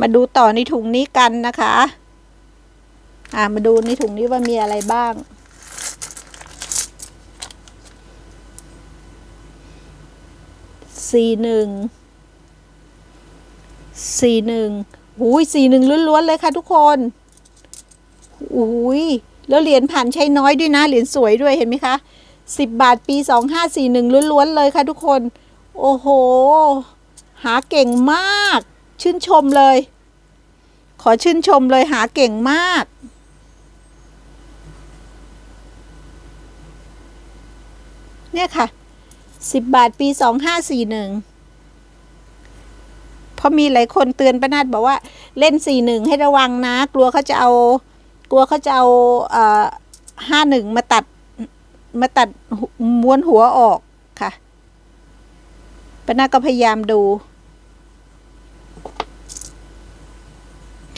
มาดูต่อในถุงนี้กันนะคะ อ่ามาดูในถุงนี้ว่ามีอะไรบ้าง สี่หนึ่ง สี่หนึ่งหูยสี่หนึ่งล้วนๆเลยค่ะทุกคนอุ้ยแล้วเหรียญผ่านใช้น้อยด้วยนะ เหรียญสวยด้วยเห็นไหมคะสิบบาทปีสองห้าสี่หนึ่งล้วนๆเลยค่ะทุกคน โอ้โห หาเก่งมาก ชื่นชมเลย ขอชื่นชมเลยหาเก่งมาก เนี่ยค่ะสิบบาทปีสองห้าสี่หนึ่งเพราะมีหลายคนเตือนป้านาดบอกว่าเล่นสี่หนึ่งให้ระวังนะ กลัวเขาจะเอา กลัวเขาจะเอาห้าหนึ่งมาตัดมาตัดม้วนหัวออกค่ะป้านาก็พยายามดู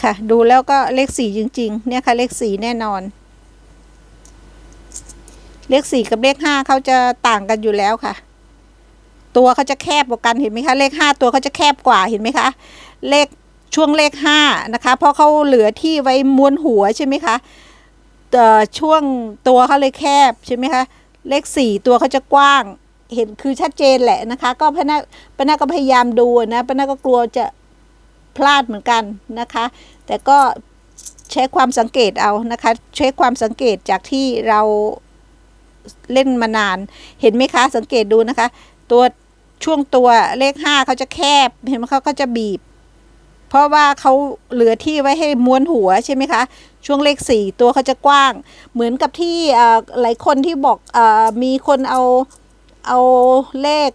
ค่ะ ดูแล้วก็เลขสี่จริง ๆ เนี่ยค่ะเลขสี่แน่นอน เลขสี่กับเลขห้าเขาจะต่างกันอยู่แล้วค่ะ ตัวเขาจะแคบกว่ากันเห็นไหมคะ เลขห้าตัวเขาจะแคบกว่าเห็นไหมคะ เลขช่วงเลขห้านะคะ เพราะเขาเหลือที่ไว้ม้วนหัวใช่ไหมคะแต่ช่วงตัวเขาเลยแคบใช่ไหมคะเลขสี่ตัวเขาจะกว้างเห็นคือชัดเจนแหละนะคะ ก็พนักพนักก็พยายามดูนะพนักก็กลัวจะ พลาดเหมือนกันนะคะ แต่ก็ใช้ความสังเกตเอานะคะใช้ความสังเกตจากที่เราเล่นมานาน เห็นไหมคะสังเกตดูนะคะ ตัวช่วงตัวเลขห้าเขาจะแคบเห็นไหมเขาก็จะบีบ เพราะว่าเขาเหลือที่ไว้ให้ม้วนหัวใช่ไหมคะ ช่วงเลขสี่ตัวเขาจะกว้าง เหมือนกับที่หลายคนที่บอกอมีคนเอาเอาเลข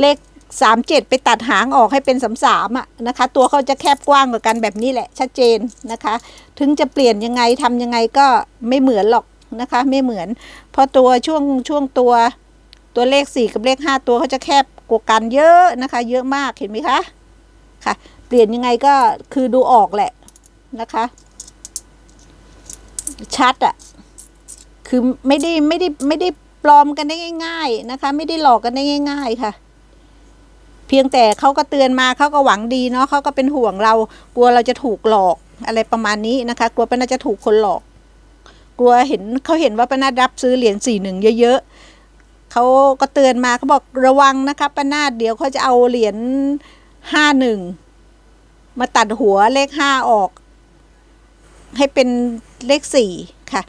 เลข สามเจ็ดไปตัดหางออกให้เป็นสามสามอะนะคะ ตัวเขาจะแคบกว้างกว่ากันแบบนี้แหละ ชัดเจนนะคะ ถึงจะเปลี่ยนยังไงทำยังไงก็ไม่เหมือนหรอกนะคะ ไม่เหมือน เพราะตัวช่วงช่วงตัวตัวเลขสี่กับเลขห้าตัวเขาจะแคบกว่ากันเยอะนะคะ เยอะมากเห็นไหมคะค่ะ เปลี่ยนยังไงก็คือดูออกแหละนะคะ ชัดอะ่ะคือไม่ได้ไม่ได้ไม่ได้ปลอมกันได้ง่าย ๆนะคะ ไม่ได้หลอกกันได้ง่าย ๆ ค่ะ เพียงแต่เขาก็เตือนมาเขาก็หวังดีเนาะเขาก็เป็นห่วงเรา กลัวเราจะถูกหลอกอะไรประมาณนี้นะคะ กลัวป้านาจะถูกคนหลอก กลัวเห็นเขาเห็นว่าป้านารับซื้อเหรียญสี่หนึ่งเยอะๆเขาก็เตือนมาเขาบอกระวังนะคะป้านาเดี๋ยวเขาจะเอาเหรียญห้าหนึ่งมาตัดหัวเลขห้าออก ให้เป็นเลขสี่ค่ะ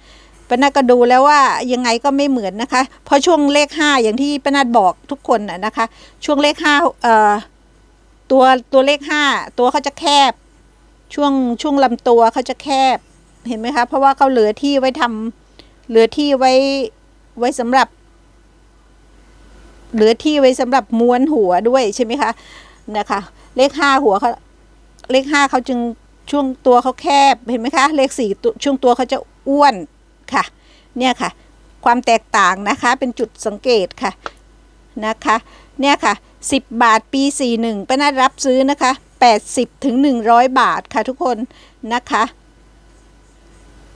ป้านาก็ดูแล้วว่ายังไงก็ไม่เหมือนนะคะ เพราะช่วงเลขห้าอย่างที่ป้านาบอกทุกคนน่ะนะคะ ช่วงเลขห้าเอ่อตัวตัวเลขห้าตัวเขาจะแคบ ช่วงช่วงลำตัวเขาจะแคบเห็นไหมคะเพราะว่าเขาเหลือที่ไว้ทำเหลือที่ไว้ไว้สำหรับ เหลือที่ไว้สำหรับม้วนหัวด้วยใช่ไหมคะนะคะ เลขห้าหัวเขาเลขห้าเขาจึงช่วงตัวเขาแคบเห็นไหมคะ เลขสี่ช่วงตัวเขาจะอ้วน ค่ะ เนี่ยค่ะ ความแตกต่างนะคะ เป็นจุดสังเกตค่ะนะคะ เนี่ยค่ะสิบบาทปีสี่หนึ่งป้านารับซื้อนะคะแปดสิบถึงหนึ่งร้อยบาทค่ะทุกคนนะคะ